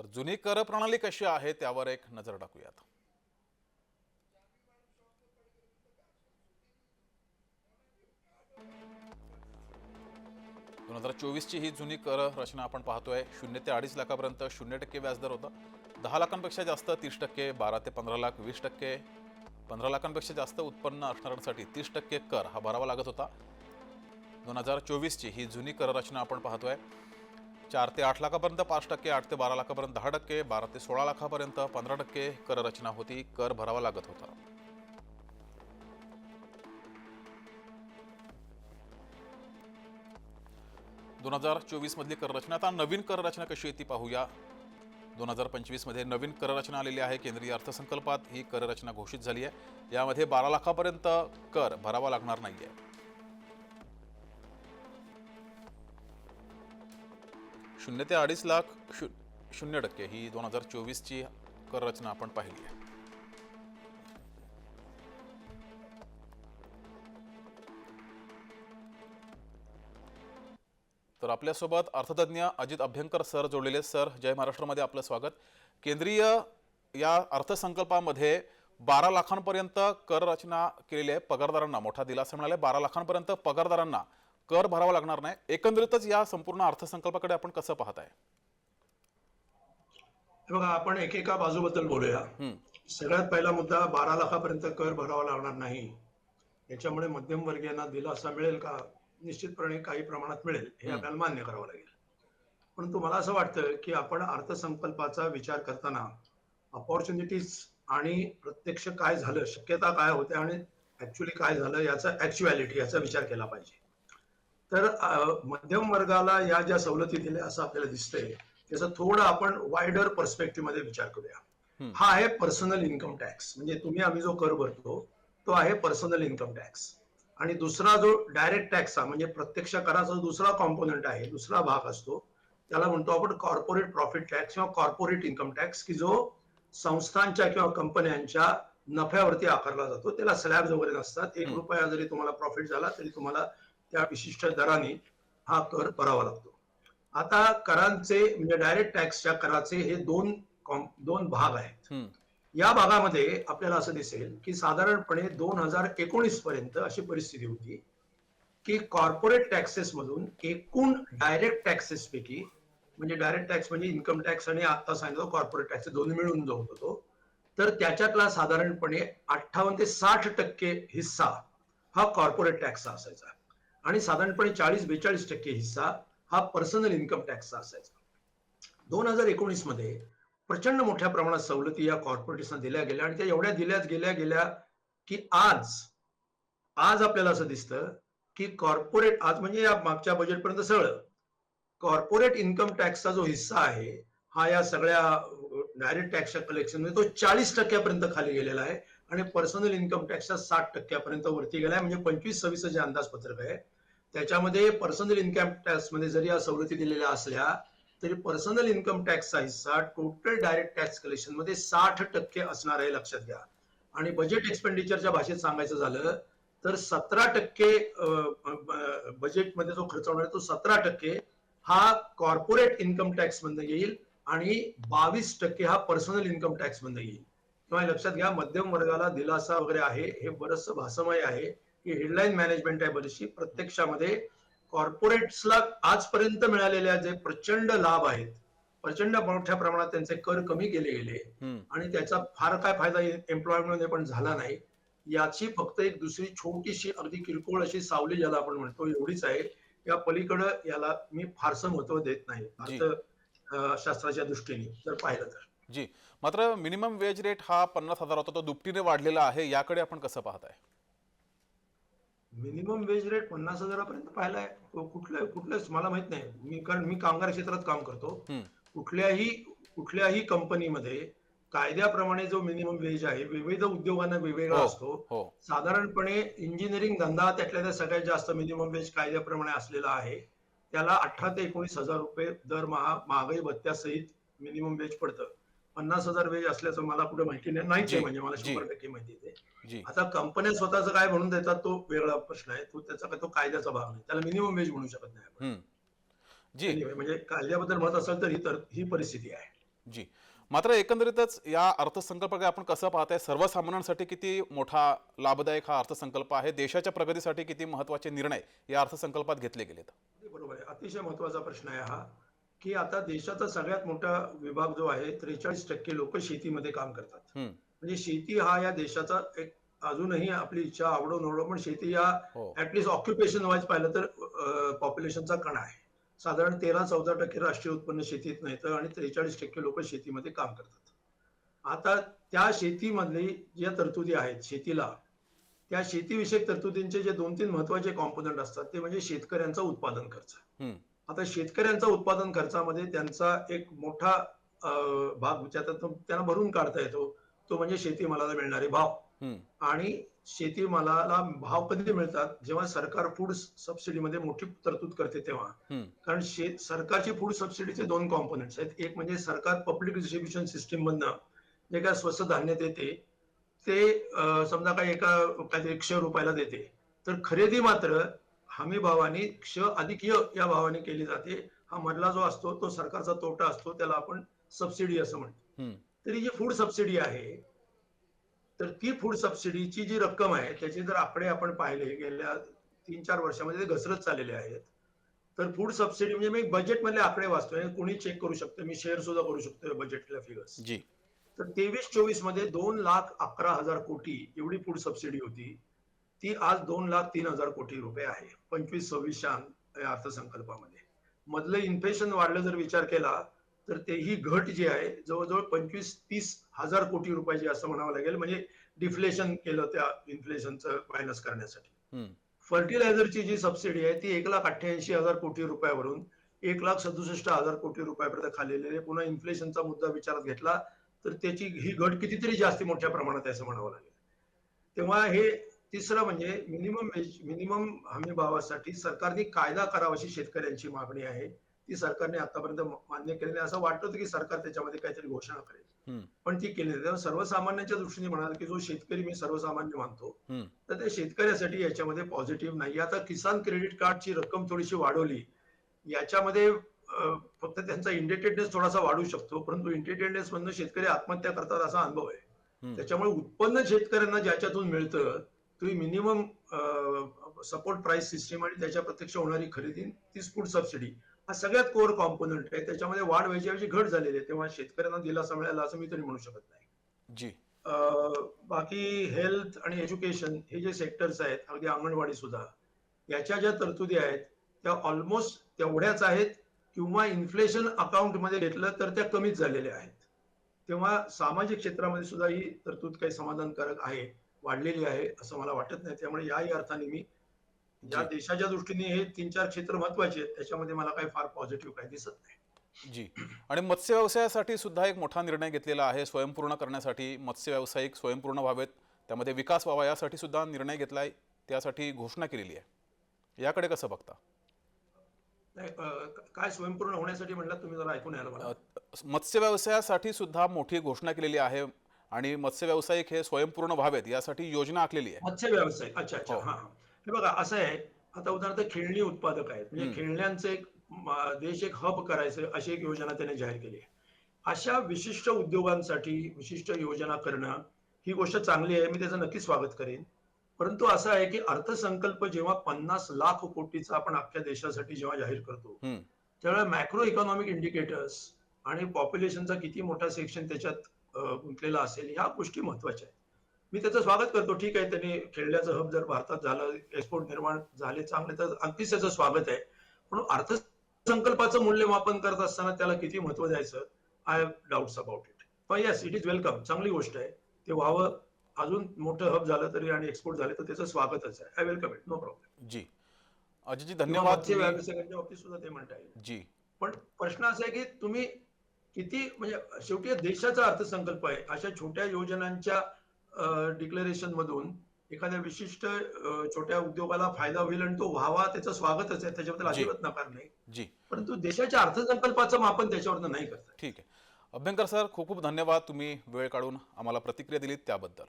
तर जुनी कर प्रणाली कशी आहे त्यावर एक नजर टाकूयात. दोन हजार चोवीसची ही जुनी कर रचना आपण पाहतोय. शून्य ते अडीच लाखापर्यंत शून्य टक्के व्याजदर होता. दहा लाखांपेक्षा जास्त तीस टक्के बारा ते पंधरा लाख वीस टक्के पंधरा लाखांपेक्षा जास्त उत्पन्न असणाऱ्यांसाठी तीस टक्के कर हा भरावा लागत होता. दोन हजार चोवीसची ही जुनी कर रचना आपण पाहतोय. चार ते आठ लाखापर्यंत पाच टक्के आठ ते बारा लाखापर्यंत दहा टक्के बारा ते सोळा लाखापर्यंत पंधरा टक्के कर रचना होती कर भरावा लागत होता. दोन हजार चोवीस मधली कर रचना आता नवीन कर रचना कशी आहे ती पाहूया. दोन हजार पंचवीसमध्ये नवीन कर रचना आलेली आहे केंद्रीय अर्थसंकल्पात ही कर रचना घोषित झाली आहे. यामध्ये बारा लाखापर्यंत कर भरावा लागणार नाही आहे शून्य ते अडीच लाख शू शून्य टक्के ही दोन हजार चोवीसची कर रचना आपण पाहिली आहे. तर आपल्यासोबत अर्थतज्ञ अजित अभ्यंकर सर जोडलेले सर जय महाराष्ट्रामध्ये आपलं स्वागत. केंद्रीय या अर्थसंकल्पामध्ये बारा लाखांपर्यंत कर रचना केलेली आहे पगारदारांना. मोठा दिलासा मिळाला आहे. बारा लाखांपर्यंत पगारदारांना कर भरावा लागणार नाही. एकंदरीतच या संपूर्ण अर्थसंकल्पाकडे आपण कसं पाहताय? हे बघा आपण एकेका बाजूबद्दल बोलूया. सगळ्यात पहिला मुद्दा बारा लाखापर्यंत कर भरावा लागणार नाही. याच्यामुळे मध्यमवर्गीयांना दिलासा मिळेल का? निश्चितपणे काही प्रमाणात मिळेल. हे आपल्याला मान्य करावं लागेल. परंतु मला असं वाटतं की आपण अर्थसंकल्पाचा विचार करताना अपॉर्च्युनिटीज आणि प्रत्यक्ष काय झालं शक्यता काय होत्या आणि ऍक्च्युली काय झालं याचा ऍक्च्युअलिटी याचा विचार केला पाहिजे. तर मध्यम वर्गाला या ज्या सवलती दिल्या असं आपल्याला दिसतंय त्याचा थोडं आपण वायडर पर्स्पेक्टिव्हमध्ये विचार करूया. हा आहे पर्सनल इन्कम टॅक्स म्हणजे तुम्ही आम्ही जो कर भरतो तो आहे पर्सनल इन्कम टॅक्स आणि दुसरा जो डायरेक्ट टॅक्स हा म्हणजे प्रत्यक्ष कराचा दुसरा कॉम्पोनंट आहे दुसरा भाग असतो त्याला म्हणतो आपण कॉर्पोरेट प्रॉफिट टॅक्स किंवा कॉर्पोरेट इन्कम टॅक्स की जो संस्थांच्या किंवा कंपन्यांच्या नफ्यावरती आकारला जातो. त्याला स्लॅब्स वगैरे नसतात. एक रुपया जरी तुम्हाला प्रॉफिट झाला तरी तुम्हाला त्या विशिष्ट दराने हा कर भरावा लागतो. आता करांचे म्हणजे डायरेक्ट टॅक्सच्या कराचे हे दोन दोन भाग आहेत. या भागामध्ये आपल्याला असं दिसेल की साधारणपणे दोन हजार एकोणीस पर्यंत अशी परिस्थिती होती की कॉर्पोरेट टॅक्सेस मधून एकूण डायरेक्ट टॅक्सेस पैकी म्हणजे डायरेक्ट टॅक्स म्हणजे इन्कम टॅक्स आणि आता सांगितलं कॉर्पोरेट टॅक्स दोन्ही मिळून जो होतो तर त्याच्यातला साधारणपणे अठ्ठावन्न ते साठ टक्के हिस्सा हा कॉर्पोरेट टॅक्सचा असायचा. आणि साधारणपणे चाळीस बेचाळीस टक्के हिस्सा हा पर्सनल इन्कम टॅक्सचा असायचा. दोन हजार एकोणीसमध्ये प्रचंड मोठ्या प्रमाणात सवलती या कॉर्पोरेट्सना दिल्या गेल्या आणि त्या एवढ्या दिल्याच गेल्या गेल्या की आज आज आपल्याला असं दिसतं की कॉर्पोरेट आज म्हणजे या मागच्या बजेटपर्यंत सगळं कॉर्पोरेट इन्कम टॅक्सचा जो हिस्सा आहे हा या सगळ्या डायरेक्ट टॅक्सच्या कलेक्शनमध्ये तो चाळीस टक्क्यापर्यंत खाली गेलेला आहे. आणि पर्सनल इन्कम टॅक्सच्या साठ टक्क्यापर्यंत वरती गेलाय. म्हणजे पंचवीस सव्वीस जे अंदाजपत्रक आहे त्याच्यामध्ये पर्सनल इन्कम टॅक्समध्ये जरी या सवलती दिलेल्या असल्या तरी पर्सनल इन्कम टॅक्सचा हिस्सा टोटल डायरेक्ट टॅक्स कलेक्शनमध्ये साठ टक्के असणार आहे लक्षात घ्या. आणि बजेट एक्सपेंडिचरच्या भाषेत सांगायचं झालं तर सतरा टक्के बजेटमध्ये जो खर्च होणार आहे तो सतरा टक्के हा कॉर्पोरेट इन्कम टॅक्स मधनं येईल आणि बावीस टक्के हा पर्सनल इन्कम टॅक्स मधनं येईल. किंवा लक्षात घ्या मध्यम वर्गाला दिलासा वगैरे आहे हे बरंच भासमय आहे की हेडलाईन मॅनेजमेंट आहे बरीचशी. प्रत्यक्षामध्ये कॉर्पोरेट्सला आजपर्यंत मिळालेल्या जे प्रचंड लाभ आहेत प्रचंड मोठ्या प्रमाणात त्यांचे कर कमी केले गेले. आणि त्याचा फार काय फायदा एम्प्लॉयमेंटमध्ये पण झाला नाही. याची फक्त एक दुसरी छोटीशी अगदी किरकोळ अशी सावली ज्याला आपण म्हणतो एवढीच आहे. या पलीकडं याला मी फारसं महत्त्व देत नाही. जी. अर्थ अं, शास्त्राच्या दृष्टीने जर पाहिलं तर. जी मात्र मिनिमम वेज रेट हा पन्नास हजार होता तो दुपटीने वाढलेला आहे याकडे आपण कसं पाहताय? मिनिमम वेज रेट पन्नास हजारापर्यंत पाहिलाय. तो कुठल्या कुठल्याच मला माहीत नाही. मी कारण मी कामगार क्षेत्रात काम करतो. कुठल्याही कुठल्याही कंपनीमध्ये कायद्याप्रमाणे जो मिनिमम वेज आहे विविध उद्योगांना वेगवेगळा हो, असतो. हो. साधारणपणे इंजिनिअरिंग धंदा त्यातल्या त्या सगळ्यात जास्त मिनिमम वेज कायद्याप्रमाणे असलेला आहे. त्याला अठरा ते एकोणीस हजार रुपये दरमहा महागाई भत्त्यासहित मिनिमम वेज पडतं. पन्नास हजार वेज असल्याचं मला कुठे माहिती नाही. नाहीच आहे म्हणजे मला. शंभर टक्के माहिती आहे आता कंपन्या स्वतःच काय म्हणून देतात तो वेगळा प्रश्न आहे. तो त्याचा तो कायद्याचा भाग नाही. त्याला मिनिमम वेज म्हणू शकत नाही. जी. म्हणजे कायद्याबद्दल म्हणत असेल तर ही तर ही परिस्थिती आहे. जी. मात्र एकंदरीतच या अर्थसंकल्पाकडे आपण कसं पाहताय सर्वसामान्यांसाठी किती मोठा लाभदायक हा अर्थसंकल्प आहे? देशाच्या प्रगतीसाठी किती महत्त्वाचे निर्णय या अर्थसंकल्पात घेतले गेलेत? बरोबर आहे. अतिशय महत्त्वाचा प्रश्न आहे हा. की आता देशाचा सगळ्यात मोठा विभाग जो आहे त्रेचाळीस टक्के लोक शेतीमध्ये काम करतात. म्हणजे शेती हा या देशाचा एक अजूनही आपली इच्छा आवडो नवडो पण शेती या ऍटलिस्ट ऑक्युपेशन वाईज पाहिलं तर पॉप्युलेशनचा कणा आहे. साधारण तेरा चौदा टक्के राष्ट्रीय उत्पन्न शेतीत येतं आणि त्रेचाळीस टक्के लोक शेतीमध्ये काम करतात. आता त्या शेतीमधली ज्या तरतुदी आहेत शेतीला त्या शेतीविषयक तरतुदींचे जे दोन तीन महत्त्वाचे कॉम्पोनंट असतात ते म्हणजे शेतकऱ्यांचा उत्पादन खर्च. आता शेतकऱ्यांचा उत्पादन खर्चामध्ये त्यांचा एक मोठा भाग त्यांना भरून काढता येतो. तो म्हणजे शेतीमालाला मिळणारे भाव. आणि शेतीमालाला भाव कधी मिळतात? जेव्हा सरकार फूड सबसिडीमध्ये मोठी तरतूद करते तेव्हा. कारण शेत सरकारची फूड सबसिडीचे दोन कॉम्पोनंट्स आहेत. एक म्हणजे सरकार पब्लिक डिस्ट्रीब्युशन सिस्टीम मधनं जे काय स्वस्त धान्य देते ते समजा काही एका काहीतरी क्ष रुपयाला देते. तर खरेदी मात्र हमी भावाने क्ष अधिक य या भावाने केली जाते. हा मधला जो असतो तो सरकारचा तोटा असतो त्याला आपण सबसिडी असं म्हणतो. तरी जी फूड सबसिडी आहे तर ती फूड सबसिडीची जी रक्कम आहे त्याचे जर आकडे आपण पाहिले गेल्या तीन चार वर्षामध्ये ते घसरत चाललेले आहेत. तर फूड सबसिडी म्हणजे मी बजेट मधले आकडे वाचतोय कोणी चेक करू शकतो मी शेअर सुद्धा करू शकतोय बजेटच्या फिगर्स जी. तर तेवीस चोवीसमध्ये दोन लाख अकरा हजार कोटी एवढी फूड सबसिडी होती. ती आज दोन लाख तीन हजार कोटी रुपये आहे. पंचवीस सव्वीसच्या अर्थसंकल्पामध्ये. मधलं इन्फ्लेशन वाढलं जर विचार केला तर ते ही घट जी आहे जवळजवळ पंचवीस तीस हजार कोटी रुपयाची असं म्हणावं लागेल. म्हणजे डिफ्लेशन केलं त्या इन्फ्लेशनचं मायनस करण्यासाठी. फर्टिलायझरची जी सबसिडी आहे ती एक लाख अठ्ठ्याऐंशी हजार कोटी रुपयावरून एक लाख सदुसष्ट हजार कोटी रुपयापर्यंत खाल्लेली आहे. पुन्हा इन्फ्लेशनचा मुद्दा विचारात घेतला तर त्याची ही घट कितीतरी जास्त मोठ्या प्रमाणात आहे असं म्हणावं लागेल. तेव्हा हे तिसरं म्हणजे मिनिमम मिनिमम हमी भावासाठी सरकारने कायदा करावा अशी शेतकऱ्यांची मागणी आहे. ती सरकारने आतापर्यंत मान्य केली नाही. असं वाटत की सरकार त्याच्यामध्ये काहीतरी घोषणा करेल. पण ती केली नाही. तेव्हा सर्वसामान्यांच्या दृष्टीने म्हणाल की जो शेतकरी मी सर्वसामान्य मानतो तर त्या शेतकऱ्यासाठी याच्यामध्ये पॉझिटिव्ह नाही. आता किसान क्रेडिट कार्डची रक्कम थोडीशी वाढवली याच्यामध्ये फक्त त्यांचा इंडेटेडनेस थोडासा वाढू शकतो परंतु इंडेटेडनेस मधनं शेतकरी आत्महत्या करतात असा अनुभव आहे. त्याच्यामुळे उत्पन्न शेतकऱ्यांना ज्याच्यातून मिळतं तुम्ही मिनिमम सपोर्ट प्राइस सिस्टीम आणि त्याच्या प्रत्यक्ष होणारी खरेदी तीच फूड सबसिडी हा सगळ्यात कोर कॉम्पोनंट आहे. त्याच्यामध्ये वाढ व्हायची घट झालेली आहे. तेव्हा शेतकऱ्यांना दिलासा मिळाला असं मी तरी म्हणू शकत नाही. जी. बाकी हेल्थ आणि एज्युकेशन हे जे सेक्टर्स आहेत अगदी अंगणवाडी सुद्धा याच्या ज्या तरतुदी आहेत त्या ऑलमोस्ट तेवढ्याच आहेत किंवा इन्फ्लेशन अकाउंटमध्ये घेतलं तर त्या कमीच झालेल्या आहेत. तेव्हा सामाजिक क्षेत्रामध्ये सुद्धा ही तरतूद काही समाधानकारक आहे. वाढलेली आहे असं मला वाटत नाही. त्यामुळे याही अर्थाने मी ज्या जी. देशाच्या दृष्टीने हे तीन चार क्षेत्र महत्त्वाचे आहेत त्याच्यामध्ये मला काही फार पॉझिटिव्ह काही दिसत नाही. जी. आणि मत्स्य व्यवसायासाठी सुद्धा एक मोठा निर्णय घेतलेला आहे स्वयंपूर्ण करण्यासाठी. मत्स्य व्यावसायिक स्वयंपूर्ण व्हावेत. त्यामध्ये विकास व्हावा यासाठी सुद्धा निर्णय घेतलाय. त्यासाठी घोषणा केलेली आहे. याकडे कसं बघता? काय स्वयंपूर्ण होण्यासाठी म्हटलं तुम्ही जरा ऐकून यायला मला. अ, मत्स्य व्यवसायासाठी सुद्धा मोठी घोषणा केलेली आहे. आणि मत्स्य व्यावसायिक हे स्वयंपूर्ण व्हावेत यासाठी योजना आखलेली आहे मत्स्य व्यवसाय अच्छा अच्छा हो. हा हा. बघा असं आहे आता उदाहरणार्थ खेळणी उत्पादक आहेत म्हणजे. खेळण्यांचं एक देश एक हब करायचं अशी एक योजना त्याने जाहीर केली आहे अशा विशिष्ट उद्योगांसाठी विशिष्ट योजना करणं ही गोष्ट चांगली आहे मी त्याचं नक्की स्वागत करेन परंतु असं आहे की अर्थसंकल्प जेव्हा पन्नास लाख कोटीचा आपण अख्ख्या देशासाठी जेव्हा जाहीर करतो त्यावेळेला मॅक्रो इकॉनॉमिक इंडिकेटर्स आणि पॉप्युलेशनचा किती मोठा सेक्शन त्याच्यात गुंतलेला असेल ह्या गोष्टी महत्त्वाच्या आहेत. मी त्याचं स्वागत करतो. ठीक आहे त्यांनी खेळण्याचं हब जर भारतात झालं एक्सपोर्ट निर्माण झाले चांगले तर अगदीच त्याचं स्वागत आहे. पण अर्थसंकल्पाचं मूल्यमापन करत असताना त्याला किती महत्त्व द्यायचं? I have doubts about it पण येस इट इज वेलकम चांगली गोष्ट आहे. ते व्हावं. अजून मोठं हब झालं तरी आणि एक्सपोर्ट झाले तर त्याचं स्वागतच आहे. I welcome it no problem ji. Ajitji धन्यवाद. व्यावसायिकांच्या बाबतीत सुद्धा ते म्हणता येईल. जी. पण प्रश्न असा आहे की तुम्ही किती म्हणजे शेवटी देशाचा अर्थसंकल्प आहे. अशा छोट्या योजनांच्या डिक्लेरेशन मधून एखाद्या विशिष्ट छोट्या उद्योगाला फायदा होईल आणि तो व्हावा त्याचं स्वागतच आहे. त्याच्याबद्दल. अजिबात नकार नाही. जी. परंतु देशाच्या अर्थसंकल्पाचं मापन त्याच्यावर नाही करता ठीक आहे. अभ्यंकर सर खूप खूप धन्यवाद. तुम्ही वेळ काढून आम्हाला प्रतिक्रिया दिलीत त्याबद्दल.